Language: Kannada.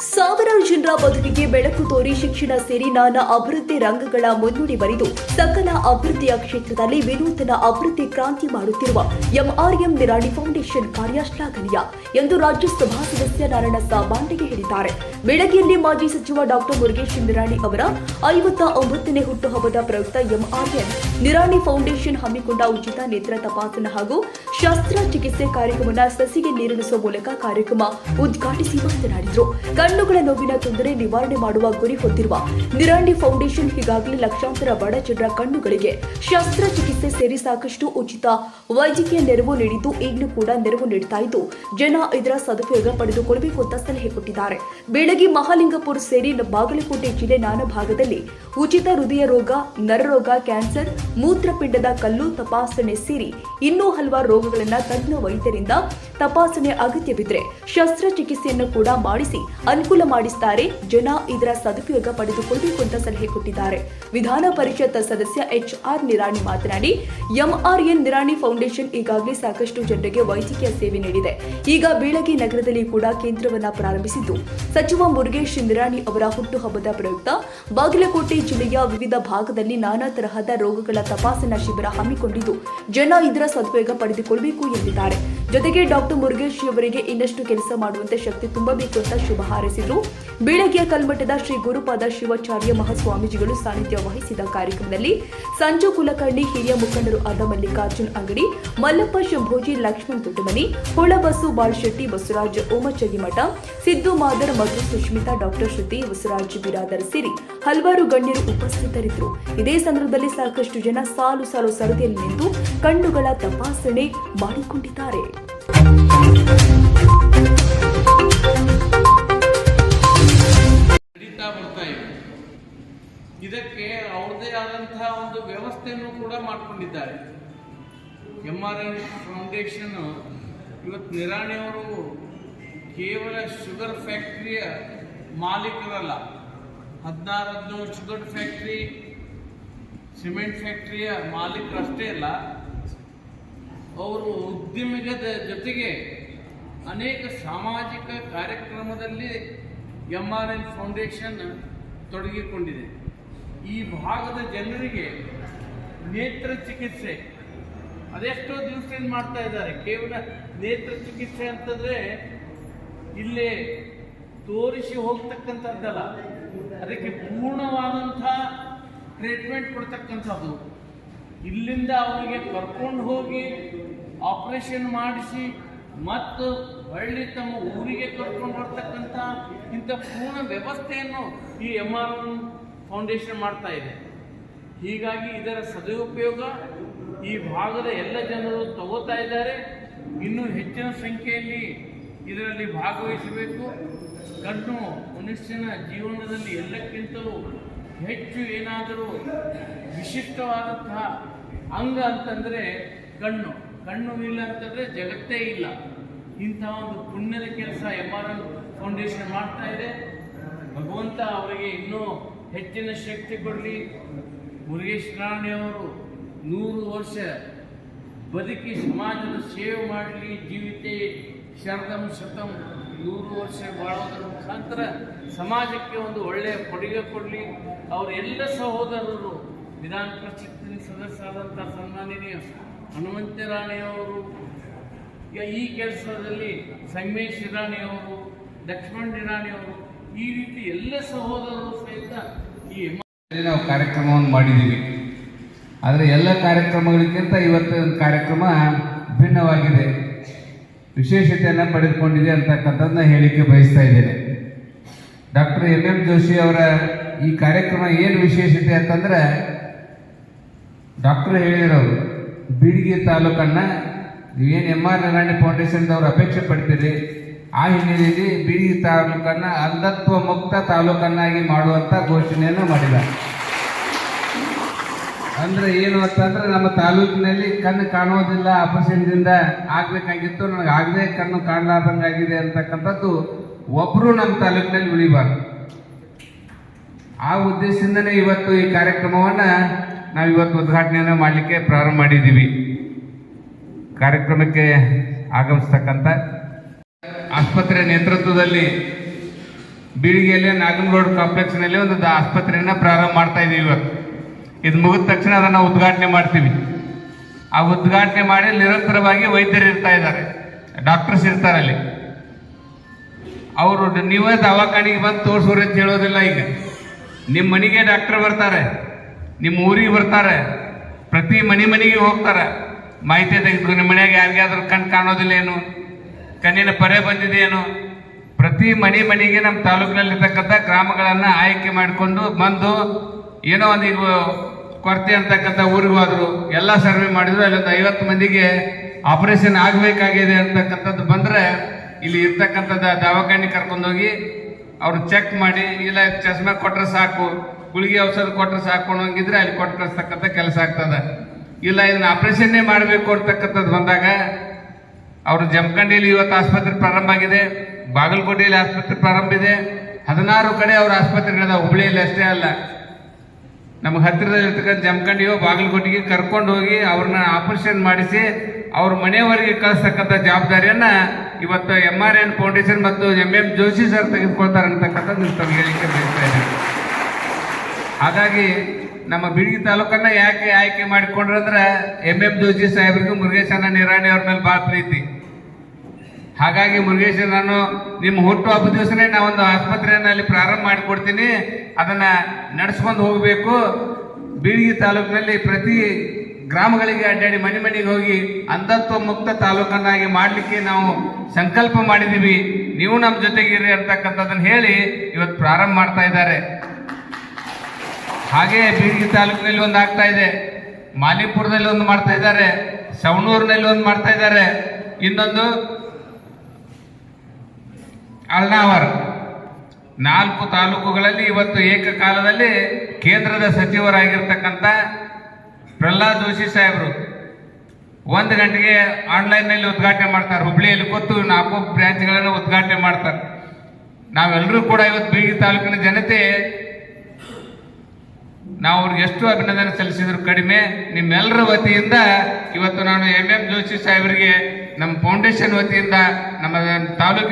ಸಾವಿರಾರು ಜನರ ಬದುಕಿಗೆ ಬೆಳಕು ತೋರಿ ಶಿಕ್ಷಣ ಸೇರಿ ನಾನಾ ಅಭಿವೃದ್ಧಿ ರಂಗಗಳ ಮುನ್ನುಡಿ ಬರೆದು ಸಕಲ ಅಭಿವೃದ್ಧಿಯ ಕ್ಷೇತ್ರದಲ್ಲಿ ವಿನೂತನ ಅಭಿವೃದ್ಧಿ ಕ್ರಾಂತಿ ಮಾಡುತ್ತಿರುವ ಎಂಆರ್ಎಂ ನಿರಾಣಿ ಫೌಂಡೇಶನ್ ಕಾರ್ಯ ಎಂದು ರಾಜ್ಯಸಭಾ ಸದಸ್ಯ ನಾರಾಯಣ ಸಾಬಾಂಡೆಗೆ ಹೇಳಿದ್ದಾರೆ. ಬೆಳಗ್ಗೆಯಲ್ಲಿ ಮಾಜಿ ಸಚಿವ ಡಾಕ್ಟರ್ ಮುರುಗೇಶ್ ನಿರಾಣಿ ಅವರ ಐವತ್ತ ಒಂಬತ್ತನೇ ಹುಟ್ಟುಹಬ್ಬದ ಪ್ರಯುಕ್ತ ಎಂಆರ್ಎಂ ನಿರಾಣಿ ಫೌಂಡೇಶನ್ ಹಮ್ಮಿಕೊಂಡ ಉಚಿತ ನೇತ್ರ ತಪಾಸಣಾ ಹಾಗೂ ಶಸ್ತ್ರಚಿಕಿತ್ಸೆ ಕಾರ್ಯಕ್ರಮವನ್ನು ಸಸಿಗೆ ನೀರಿಳಿಸುವ ಮೂಲಕ ಕಾರ್ಯಕ್ರಮ ಉದ್ಘಾಟಿಸಿ ಮಾತನಾಡಿದರು. ಕಣ್ಣುಗಳ ನೋವಿನ ತೊಂದರೆ ನಿವಾರಣೆ ಮಾಡುವ ಗುರಿ ಹೊತ್ತಿರುವ ನಿರಾಣಿ ಫೌಂಡೇಶನ್ ಈಗಾಗಲೇ ಲಕ್ಷಾಂತರ ಬಡ ಜನರ ಕಣ್ಣುಗಳಿಗೆ ಶಸ್ತ್ರಚಿಕಿತ್ಸೆ ಸೇರಿ ಸಾಕಷ್ಟು ಉಚಿತ ವೈದ್ಯಕೀಯ ನೆರವು ನೀಡಿದ್ದು ಈಗಲೂ ಕೂಡ ನೆರವು ನೀಡುತ್ತಾ ಇದ್ದು, ಜನ ಇದರ ಸದುಪಯೋಗ ಪಡೆದುಕೊಳ್ಳಬೇಕು ಅಂತ ಸಲಹೆ ಕೊಟ್ಟಿದ್ದಾರೆ. ಬೆಳಗ್ಗೆ ಮಹಾಲಿಂಗಪುರ ಸೇರಿ ಬಾಗಲಕೋಟೆ ಜಿಲ್ಲೆ ನಾನಾ ಭಾಗದಲ್ಲಿ ಉಚಿತ ಹೃದಯ ರೋಗ, ನರರೋಗ, ಕ್ಯಾನ್ಸರ್, ಮೂತ್ರಪಿಂಡದ ಕಲ್ಲು ತಪಾಸಣೆ ಸೇರಿ ಇನ್ನೂ ಹಲವಾರು ರೋಗಗಳನ್ನ ತಜ್ಞ ವೈದ್ಯರಿಂದ ತಪಾಸಣೆ ಅಗತ್ಯವಿದ್ರೆ ಶಸ್ತ್ರಚಿಕಿತ್ಸೆಯನ್ನು ಕೂಡ ಮಾಡಿಸಿ ಅನುಕೂಲ ಮಾಡಿಸುತ್ತಾರೆ ಜನ ಇದರ ಸದುಪಯೋಗ ಪಡೆದುಕೊಳ್ಳಬೇಕು ಅಂತ ಸಲಹೆ ಕೊಟ್ಟಿದ್ದಾರೆ. ವಿಧಾನ ಪರಿಷತ್ ಸದಸ್ಯ ಎಚ್ ಆರ್ ನಿರಾಣಿ ಮಾತನಾಡಿ, ಎಂಆರ್ಎನ್ ನಿರಾಣಿ ಫೌಂಡೇಶನ್ ಈಗಾಗಲೇ ಸಾಕಷ್ಟು ಜನರಿಗೆ ವೈದ್ಯಕೀಯ ಸೇವೆ ನೀಡಿದೆ. ಈಗ ಬೀಳಗಿ ನಗರದಲ್ಲಿ ಕೂಡ ಕೇಂದ್ರವನ್ನ ಪ್ರಾರಂಭಿಸಿದ್ದು. ಸಚಿವ ಮುರುಗೇಶ್ ನಿರಾಣಿ ಅವರ ಹುಟ್ಟುಹಬ್ಬದ ಪ್ರಯುಕ್ತ ಬಾಗಲಕೋಟೆ ಜಿಲ್ಲೆಯ ವಿವಿಧ ಭಾಗದಲ್ಲಿ ನಾನಾ ತರಹದ ರೋಗಗಳ ತಪಾಸಣಾ ಶಿಬಿರ ಹಮ್ಮಿಕೊಂಡಿದ್ದು. ಜನ ಇದರ ಸದುಪಯೋಗ ಪಡೆದುಕೊಳ್ಳಬೇಕು ಎಂದಿದ್ದಾರೆ. ಜೊತೆಗೆ ಡಾಕ್ಟರ್ ಮುರುಗೇಶ್ ಅವರಿಗೆ ಇನ್ನಷ್ಟು ಕೆಲಸ ಮಾಡುವಂತೆ ಶಕ್ತಿ ತುಂಬಬೇಕು ಅಂತ ಶುಭ ಹಾರೈಸಿದ್ರು. ಬೀಳಗಿಯ ಕಲ್ಮಠದ ಶ್ರೀ ಗುರುಪಾದ ಶಿವಾಚಾರ್ಯ ಮಹಾಸ್ವಾಮೀಜಿಗಳು ಸಾನ್ನಿಧ್ಯ ವಹಿಸಿದ ಕಾರ್ಯಕ್ರಮದಲ್ಲಿ ಸಂಜು ಕುಲಕರ್ಣಿ, ಹಿರಿಯ ಮುಖಂಡರು ಆದ ಮಲ್ಲಿಕಾರ್ಜುನ್ ಅಂಗಡಿ, ಮಲ್ಲಪ್ಪ ಶಂಭೋಜಿ, ಲಕ್ಷ್ಮಣ್ ದೊಡ್ಡಮನಿ ಹೊಳಬಸು ಬಾಳ್ಶೆಟ್ಟಿ, ಬಸವರಾಜ್ ಓಮಚಗಿಮಠ ಸಿದ್ದು ಮಾದರ್ ಮಧು ಸುಷ್ಮಿತಾ ಡಾಕ್ಟರ್ ಶ್ರುತಿ ಬಸವರಾಜ್ ಬಿರಾದರ್ ಸೇರಿ ಹಲವಾರು ಗಣ್ಯರು ಉಪಸ್ಥಿತರಿದ್ದರು. ಇದೇ ಸಂದರ್ಭದಲ್ಲಿ ಸಾಕಷ್ಟು ಜನ ಸಾಲು ಸಾಲು ಸರದಿಯಲ್ಲಿ ನಿಂತು ಕಣ್ಣುಗಳ ತಪಾಸಣೆ ಮಾಡಿಕೊಂಡಿದ್ದಾರೆ. ಇದಕ್ಕೆ ಅವ್ರದ್ದೇ ಆದಂತಹ ಒಂದು ವ್ಯವಸ್ಥೆಯನ್ನು ಕೂಡ ಮಾಡಿಕೊಂಡಿದ್ದಾರೆ. ಎಂ ಆರ್ ಎನ್ ಫೌಂಡೇಶನ್ ಇವತ್ತು ನಿರಾಣಿಯವರು ಕೇವಲ ಶುಗರ್ ಫ್ಯಾಕ್ಟ್ರಿಯ ಮಾಲೀಕರಲ್ಲ. ಹದಿನಾರು, ಹದಿನೇಳು ಫ್ಯಾಕ್ಟ್ರಿ ಸಿಮೆಂಟ್ ಫ್ಯಾಕ್ಟ್ರಿಯ ಮಾಲೀಕರಷ್ಟೇ ಅಲ್ಲ, ಅವರು ಉದ್ಯಮಿಗದ ಜೊತೆಗೆ ಅನೇಕ ಸಾಮಾಜಿಕ ಕಾರ್ಯಕ್ರಮದಲ್ಲಿ ಎಂ ಆರ್ ಎನ್ ಫೌಂಡೇಶನ್ ತೊಡಗಿಕೊಂಡಿದೆ. ಈ ಭಾಗದ ಜನರಿಗೆ ನೇತ್ರ ಚಿಕಿತ್ಸೆ, ಅದೆಷ್ಟೋ ದಿವಸದಿಂದ ಮಾಡ್ತಾ ಇದ್ದಾರೆ, ಕೇವಲ ನೇತ್ರ ಚಿಕಿತ್ಸೆ ಅಂತಂದರೆ ಇಲ್ಲೇ ತೋರಿಸಿ ಹೋಗ್ತಕ್ಕಂಥದ್ದಲ್ಲ. ಅದಕ್ಕೆ ಪೂರ್ಣವಾದಂಥ ಟ್ರೀಟ್ಮೆಂಟ್ ಕೊಡ್ತಕ್ಕಂಥದ್ದು. ಇಲ್ಲಿಂದ ಅವರಿಗೆ ಕರ್ಕೊಂಡು ಹೋಗಿ ಆಪರೇಷನ್ ಮಾಡಿಸಿ ಮತ್ತು ಹಳ್ಳಿ ತಮ್ಮ ಊರಿಗೆ ಕರ್ಕೊಂಡು ಬರ್ತಕ್ಕಂಥ ಇಂಥ ಪೂರ್ಣ ವ್ಯವಸ್ಥೆಯನ್ನು ಈ ಎಂ ಆರ್ ಫೌಂಡೇಶನ್ ಮಾಡ್ತಾ ಇದೆ. ಹೀಗಾಗಿ ಇದರ ಸದುಪಯೋಗ ಈ ಭಾಗದ ಎಲ್ಲ ಜನರು ತಗೋತಾ ಇದ್ದಾರೆ. ಇನ್ನೂ ಹೆಚ್ಚಿನ ಸಂಖ್ಯೆಯಲ್ಲಿ ಇದರಲ್ಲಿ ಭಾಗವಹಿಸಬೇಕು. ಕಣ್ಣು ಮನುಷ್ಯನ ಜೀವನದಲ್ಲಿ ಎಲ್ಲಕ್ಕಿಂತಲೂ ಹೆಚ್ಚು ಏನಾದರೂ ವಿಶಿಷ್ಟವಾದಂತಹ ಅಂಗ ಅಂತಂದರೆ ಕಣ್ಣು. ಕಣ್ಣು ಇಲ್ಲ ಅಂತಂದರೆ ಜಗತ್ತೇ ಇಲ್ಲ. ಇಂಥ ಒಂದು ಪುಣ್ಯದ ಕೆಲಸ ಎಂ ಆರ್ ಎಲ್ ಫೌಂಡೇಶನ್ ಮಾಡ್ತಾ ಇದೆ. ಭಗವಂತ ಅವರಿಗೆ ಇನ್ನೂ ಹೆಚ್ಚಿನ ಶಕ್ತಿ ಕೊಡಲಿ. ಮುರುಗೇಶ್ ರಾಣಿಯವರು ನೂರು ವರ್ಷ ಬದುಕಿ ಸಮಾಜದ ಸೇವೆ ಮಾಡಲಿ, ಜೀವಿತೆ ಶರದಂ ಶತಂ ನೂರು ವರ್ಷ ಬಾಳೋದರ ಮುಖಾಂತರ ಸಮಾಜಕ್ಕೆ ಒಂದು ಒಳ್ಳೆಯ ಕೊಡುಗೆ ಕೊಡಲಿ. ಅವರ ಎಲ್ಲ ಸಹೋದರರು ವಿಧಾನ ಪರಿಷತ್ತಿನ ಸದಸ್ಯರಾದಂಥ ಸನ್ಮಾನನೀಯ ಹನುಮಂತ ರಾಣಿಯವರು ಈಗ ಈ ಕೆಲಸದಲ್ಲಿ ಸಂಗಮೇಶ್ ಇರಾಣಿಯವರು ಲಕ್ಷ್ಮಣ್ ಇರಾಣಿಯವರು ಈ ರೀತಿ ಎಲ್ಲ ಸಹೋದರರು ಸಹಿತ ಈ ನಾವು ಕಾರ್ಯಕ್ರಮವನ್ನು ಮಾಡಿದ್ದೀವಿ. ಆದರೆ ಎಲ್ಲ ಕಾರ್ಯಕ್ರಮಗಳಿಗಿಂತ ಇವತ್ತಿನ ಕಾರ್ಯಕ್ರಮ ಭಿನ್ನವಾಗಿದೆ. ವಿಶೇಷತೆಯನ್ನು ಪಡೆದುಕೊಂಡಿದೆ ಅಂತಕ್ಕಂಥದ್ದನ್ನ ಹೇಳಿಕೆ ಬಯಸ್ತಾ ಇದ್ದೇನೆ. ಡಾಕ್ಟರ್ ಎಂ ಎಂ ಜೋಶಿ ಅವರ ಈ ಕಾರ್ಯಕ್ರಮ ಏನು ವಿಶೇಷತೆ ಅಂತಂದ್ರೆ, ಡಾಕ್ಟರ್ ಹೇಳಿರೋರು ಬೀಡಿಗೆ ತಾಲೂಕನ್ನ ಏನು ಎಂ ಆರ್ ನಾರಾಯಣ ಫೌಂಡೇಶನ್ದವ್ರು ಅಪೇಕ್ಷೆ ಪಡ್ತೀರಿ, ಆ ಹಿನ್ನೆಲೆಯಲ್ಲಿ ಬೀಡಿಗೆ ತಾಲೂಕನ್ನು ಅಂಧತ್ವ ಮುಕ್ತ ತಾಲೂಕನ್ನಾಗಿ ಮಾಡುವಂಥ ಘೋಷಣೆಯನ್ನು ಮಾಡಿದ್ದಾರೆ. ಅಂದ್ರೆ ಏನು ಅಂತಂದ್ರೆ ನಮ್ಮ ತಾಲೂಕಿನಲ್ಲಿ ಕಣ್ಣು ಕಾಣೋದಿಲ್ಲ ಆಪರೇಷನ್ದಿಂದ ಆಗ್ಬೇಕಾಗಿತ್ತು ನನಗೆ ಆಗದೆ ಕಣ್ಣು ಕಾಣಲಾರ್ದಂಗಾಗಿದೆ ಅಂತಕ್ಕಂಥದ್ದು ಒಬ್ರು ನಮ್ಮ ತಾಲೂಕಿನಲ್ಲಿ ಉಳಿಬಾರ್ದು. ಆ ಉದ್ದೇಶದಿಂದನೇ ಇವತ್ತು ಈ ಕಾರ್ಯಕ್ರಮವನ್ನ ನಾವು ಇವತ್ತು ಉದ್ಘಾಟನೆಯನ್ನು ಮಾಡಲಿಕ್ಕೆ ಪ್ರಾರಂಭ ಮಾಡಿದ್ದೀವಿ. ಕಾರ್ಯಕ್ರಮಕ್ಕೆ ಆಗಮಿಸ್ತಕ್ಕಂಥ ಆಸ್ಪತ್ರೆ ನೇತೃತ್ವದಲ್ಲಿ ಬೀಳಿಗೆಯಲ್ಲಿ ನಾಗನಗೌಡ ಕಾಂಪ್ಲೆಕ್ಸ್ನಲ್ಲಿ ಒಂದು ಆಸ್ಪತ್ರೆಯನ್ನ ಪ್ರಾರಂಭ ಮಾಡ್ತಾ ಇದ್ದೀವಿ ಇವತ್ತು. ಇದು ಮುಗಿದ ತಕ್ಷಣ ಅದನ್ನು ಉದ್ಘಾಟನೆ ಮಾಡ್ತೀವಿ. ಆ ಉದ್ಘಾಟನೆ ಮಾಡಿ ನಿರಂತರವಾಗಿ ವೈದ್ಯರು ಇರ್ತಾ ಇದ್ದಾರೆ, ಡಾಕ್ಟರ್ಸ್ ಇರ್ತಾರೆ ಅಲ್ಲಿ. ಅವರು ನೀವೇ ದವಾಖಾನೆಗೆ ಬಂದು ತೋರಿಸೋರು ಅಂತ ಹೇಳೋದಿಲ್ಲ ಈಗ. ನಿಮ್ಮ ಮನೆಗೆ ಡಾಕ್ಟರ್ ಬರ್ತಾರೆ ನಿಮ್ಮ ಊರಿಗೆ ಬರ್ತಾರೆ, ಪ್ರತಿ ಮನೆ ಮನೆಗೆ ಹೋಗ್ತಾರೆ. ಮಾಹಿತಿ ತೆಗೆದು ನಿಮ್ಮ ಮನೆಯಾಗ ಯಾರಿಗಾದ್ರೂ ಕಣ್ ಕಾಣೋದಿಲ್ಲ ಏನು? ಕಣ್ಣಿನ ಪರೆ ಬಂದಿದೆಯೇನು ಪ್ರತಿ ಮನೆ ಮನೆಗೆ ನಮ್ಮ ತಾಲೂಕಿನಲ್ಲಿರ್ತಕ್ಕಂಥ ಗ್ರಾಮಗಳನ್ನು ಆಯ್ಕೆ ಮಾಡಿಕೊಂಡು ಬಂದು ಏನೋ ಒಂದು ಈಗ ಕೊರತೆ ಅಂತಕ್ಕಂಥ ಊರಿಗೆ ಎಲ್ಲ ಸರ್ವೆ ಮಾಡಿದ್ರು, ಅಲ್ಲೊಂದು ಐವತ್ತು ಮಂದಿಗೆ ಆಪರೇಷನ್ ಆಗಬೇಕಾಗಿದೆ ಅಂತಕ್ಕಂಥದ್ದು ಬಂದರೆ ಇಲ್ಲಿ ಇರ್ತಕ್ಕಂಥದ್ದು ದವಾಖಾನೆ ಕರ್ಕೊಂಡೋಗಿ ಅವ್ರು ಚೆಕ್ ಮಾಡಿ, ಇಲ್ಲ ಚಸ್ಮಾ ಕೊಟ್ಟರೆ ಸಾಕು, ಗುಳಿಗೆ ಔಷಧ ಕೊಟ್ಟರೆ ಸಾಕು ಅನ್ನೋಂಗಿದ್ರೆ ಅಲ್ಲಿ ಕೊಟ್ಟು ಕಳಿಸ್ತಕ್ಕಂಥ ಕೆಲಸ ಆಗ್ತದೆ. ಇಲ್ಲ ಇದನ್ನ ಆಪರೇಷನ್ನೇ ಮಾಡಬೇಕು ಅಂತಕ್ಕಂಥದ್ದು ಬಂದಾಗ ಅವರು ಜಮಖಂಡಿಯಲ್ಲಿ ಇವತ್ತು ಆಸ್ಪತ್ರೆ ಪ್ರಾರಂಭ ಆಗಿದೆ ಬಾಗಲಕೋಟೆಯಲ್ಲಿ ಆಸ್ಪತ್ರೆ ಪ್ರಾರಂಭ ಇದೆ, ಹದಿನಾರು ಕಡೆ ಅವ್ರ ಆಸ್ಪತ್ರೆಗಳಿದೆ ಹುಬ್ಳಿಯಲ್ಲಿ ಅಷ್ಟೇ ಅಲ್ಲ. ನಮಗೆ ಹತ್ತಿರದಲ್ಲಿರ್ತಕ್ಕಂಥ ಜಮಖಂಡಿಯೋ ಬಾಗಲಕೋಟೆಗೆ ಕರ್ಕೊಂಡು ಹೋಗಿ ಅವ್ರನ್ನ ಆಪರೇಷನ್ ಮಾಡಿಸಿ ಅವ್ರ ಮನೆಯವರೆಗೆ ಕಳಿಸ್ತಕ್ಕಂಥ ಜವಾಬ್ದಾರಿಯನ್ನ ಇವತ್ತು ಎಂ ಆರ್ ಎನ್ ಫೌಂಡೇಶನ್ ಮತ್ತು ಎಂ ಎಂ ಜೋಶಿ ಸರ್ ತೆಗೆದುಕೊಳ್ತಾರೆ ಅಂತಕ್ಕಂಥದ್ದು ತಮಗೆ ಹೇಳಿಕೆ ಬಯಸ್ತಾ ಇದ್ದೀನಿ. ಹಾಗಾಗಿ ನಮ್ಮ ಬಿಳಿಗಿ ತಾಲೂಕನ್ನ ಯಾಕೆ ಆಯ್ಕೆ ಮಾಡಿಕೊಂಡ್ರೆ ಅಂದ್ರೆ ಎಂ ಎಂ ಜೋಶಿ ಸಾಹೇಬ್ರಿಗೂ ಮುರುಗೇಶನ ನಿರಾಣಿ ಅವ್ರ ಮೇಲೆ ಭಾಳ ಪ್ರೀತಿ. ಹಾಗಾಗಿ ಮುರುಗೇಶ್ ನಾನು ನಿಮ್ಮ ಹುಟ್ಟು ಹಬ್ಬ ದಿವಸನೇ ನಾವೊಂದು ಆಸ್ಪತ್ರೆಯನ್ನು ಅಲ್ಲಿ ಪ್ರಾರಂಭ ಮಾಡಿಕೊಡ್ತೀನಿ. ಅದನ್ನು ನಡೆಸ್ಕೊಂಡು ಹೋಗಬೇಕು. ಬೀಳಿಗಿ ತಾಲೂಕಿನಲ್ಲಿ ಪ್ರತಿ ಗ್ರಾಮಗಳಿಗೆ ಅಡ್ಡಾಡಿ ಮನೆ ಮನೆಗೆ ಹೋಗಿ ಅಂಧತ್ವ ಮುಕ್ತ ತಾಲೂಕನ್ನಾಗಿ ಮಾಡಲಿಕ್ಕೆ ನಾವು ಸಂಕಲ್ಪ ಮಾಡಿದ್ದೀವಿ ನೀವು ನಮ್ಮ ಜೊತೆಗಿರಿ ಅಂತಕ್ಕಂಥದ್ದನ್ನು ಹೇಳಿ ಇವತ್ತು ಪ್ರಾರಂಭ ಮಾಡ್ತಾ ಇದ್ದಾರೆ. ಹಾಗೆ ಬೀಳಿಗಿ ತಾಲೂಕಿನಲ್ಲಿ ಒಂದು ಆಗ್ತಾ ಇದೆ. ಮಾಲಿಪುರದಲ್ಲಿ ಒಂದು ಮಾಡ್ತಾ ಇದ್ದಾರೆ. ಸವಣೂರಿನಲ್ಲಿ ಒಂದು ಮಾಡ್ತಾ ಇದ್ದಾರೆ. ಇನ್ನೊಂದು ಅಳ್ನಾವರ್. ನಾಲ್ಕು ತಾಲೂಕುಗಳಲ್ಲಿ ಇವತ್ತು ಏಕಕಾಲದಲ್ಲಿ ಕೇಂದ್ರದ ಸಚಿವರಾಗಿರ್ತಕ್ಕಂಥ ಪ್ರಹ್ಲಾದ್ ಜೋಶಿ ಸಾಹೇಬರು ಒಂದು ಗಂಟೆಗೆ ಆನ್ಲೈನ್ನಲ್ಲಿ ಉದ್ಘಾಟನೆ ಮಾಡ್ತಾರೆ. ಹುಬ್ಳಿಯಲ್ಲಿ ಕೂತು ನಾಲ್ಕು ಬ್ರ್ಯಾಂಚ್ಗಳನ್ನು ಉದ್ಘಾಟನೆ ಮಾಡ್ತಾರೆ. ನಾವೆಲ್ಲರೂ ಕೂಡ ಇವತ್ತು ಬೀಗಿ ತಾಲೂಕಿನ ಜನತೆ, ನಾವು ಅವ್ರಿಗೆ ಎಷ್ಟು ಅಭಿನಂದನೆ ಸಲ್ಲಿಸಿದ್ರು ಕಡಿಮೆ, ನಿಮ್ಮೆಲ್ಲರ ವತಿಯಿಂದ ಇವತ್ತು ನಾನು ಎಂ ಎಂ ಜೋಶಿ ಸಾಹೇಬರಿಗೆ ನಮ್ಮ ಫೌಂಡೇಶನ್ ವತಿಯಿಂದ ನಮ್ಮ ತಾಲೂಕಿನ